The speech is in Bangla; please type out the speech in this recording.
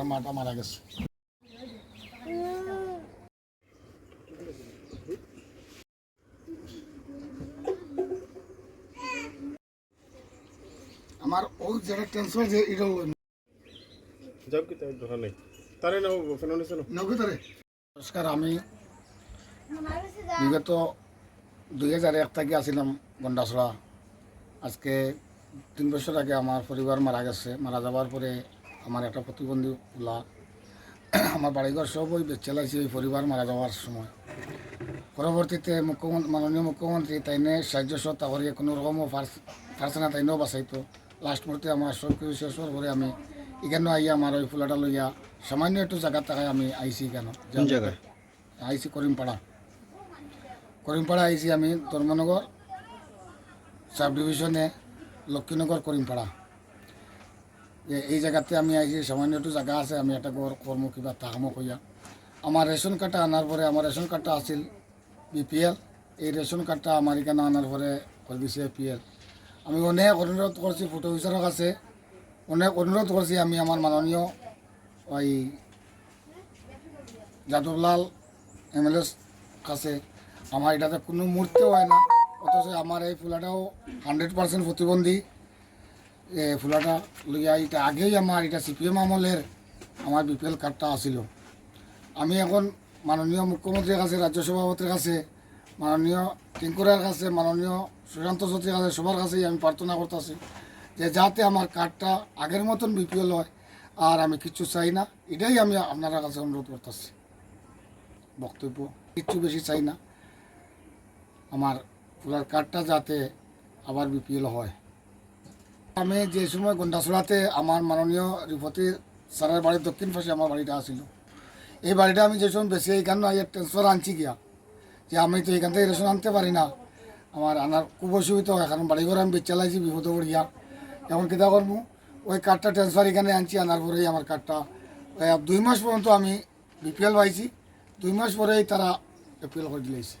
তার মাটা মারা গেছে। আমার ওই যেটা ট্রান্সফার যে এটা জব কি তাই দোকান নেই। তারে নাও ফেনো নিছে না নগদারে নমস্কার আমি বিগত দুই হাজার এক থেকে আসছিলাম গন্ডাছড়া আজকে তিন বছর আগে আমার পরিবার মারা গেছে। মারা যাওয়ার পরে আমার একটা প্রতিবন্ধী ওলা আমার বাড়িঘর সব ওই চালাইছে ওই পরিবার মারা যাওয়ার সময়। পরবর্তীতে মুখ্যমন্ত্রী মাননীয় মুখ্যমন্ত্রী তাইনে সাহায্য সত্তা করে কোনো রকমও পারছে না তাইনেও বাঁচাইতো। লাস্ট মুহূর্তে আমার সব কিছু শেষ হওয়ার পরে আমি এখানে আইয়া আমার ওই ফুলাটা লইয়া সামান্য একটু জায়গা টাকায় আমি আইছি কেন? জায়গায়? আইছি করিমপাড়া। করিমপাড়া আইছি আমি ধর্মনগর সাব ডিভিশনে লক্ষ্মীনগর করিমপাড়া। এ- এই জায়গাতে আমি আইছি সামান্য একটু জায়গা আছে, আমি একটা ঘর কর্ম কিবা তাহামো কইয়া। আমার রেশন কার্ডটা আনার পরে আমার রেশন কার্ডটা আছিল বিপিএল। এই রেশন কার্ডটা আমার এখানে আনার পরে করে দিছে এপিএল আমি অনেক অনুরোধ করছি ফটো অফিসারের কাছে অনেক অনুরোধ করছি আমি আমার মাননীয় ওই যাদবলাল এমএলএস কাছে আমার এটাতে কোনো মূর্তিও হয় না। অথচ আমার এই ফুলাটাও হান্ড্রেড পার্সেন্ট প্রতিবন্ধী ফুলাটা লইয়া এটা আগেই আমার এটা সিপিএম আমলের আমার বিপিএল কার্ডটা আসিল আমি এখন মাননীয় মুখ্যমন্ত্রীর কাছে রাজ্য সভাপতির কাছে, মাননীয় টিঙ্কুরার কাছে, মাননীয় সুশান্ত সত্রীর কাছে সবার কাছেই আমি প্রার্থনা করতেছি যে যাতে আমার কার্ডটা আগের মতন বিপিএল হয় আর আমি কিচ্ছু চাই না, এটাই আমি আপনার কাছে অনুরোধ করতেছি বক্তব্য কিচ্ছু বেশি চাই না। আমার পুরার কার্ডটা যাতে আবার বিপিএল হয়। আমি যে সময় গন্ডাছড়াতে আমার মাননীয় রিপতি স্যারের বাড়ির দক্ষিণ পাশে আমার বাড়িটা আসিল এই বাড়িটা আমি যে সময় বেশি এইখানে ট্রান্সফার আনছি গিয়া। যে আমি তো এখান থেকে রেশন আনতে পারি না। আমার আনার খুব অসুবিধা হয়, কারণ বাড়ি ঘরে আমি বেচালাইছি বিপদে পড়িয়া এখন কিতা করব? ওই কার্ডটা ট্রান্সফার এখানে আনছি, আনার পরেই আমার কার্ডটা দুই মাস পর্যন্ত আমি বিপিএল পাইছি। দুই মাস পরেই তারা এপিএল করে দিলেছে।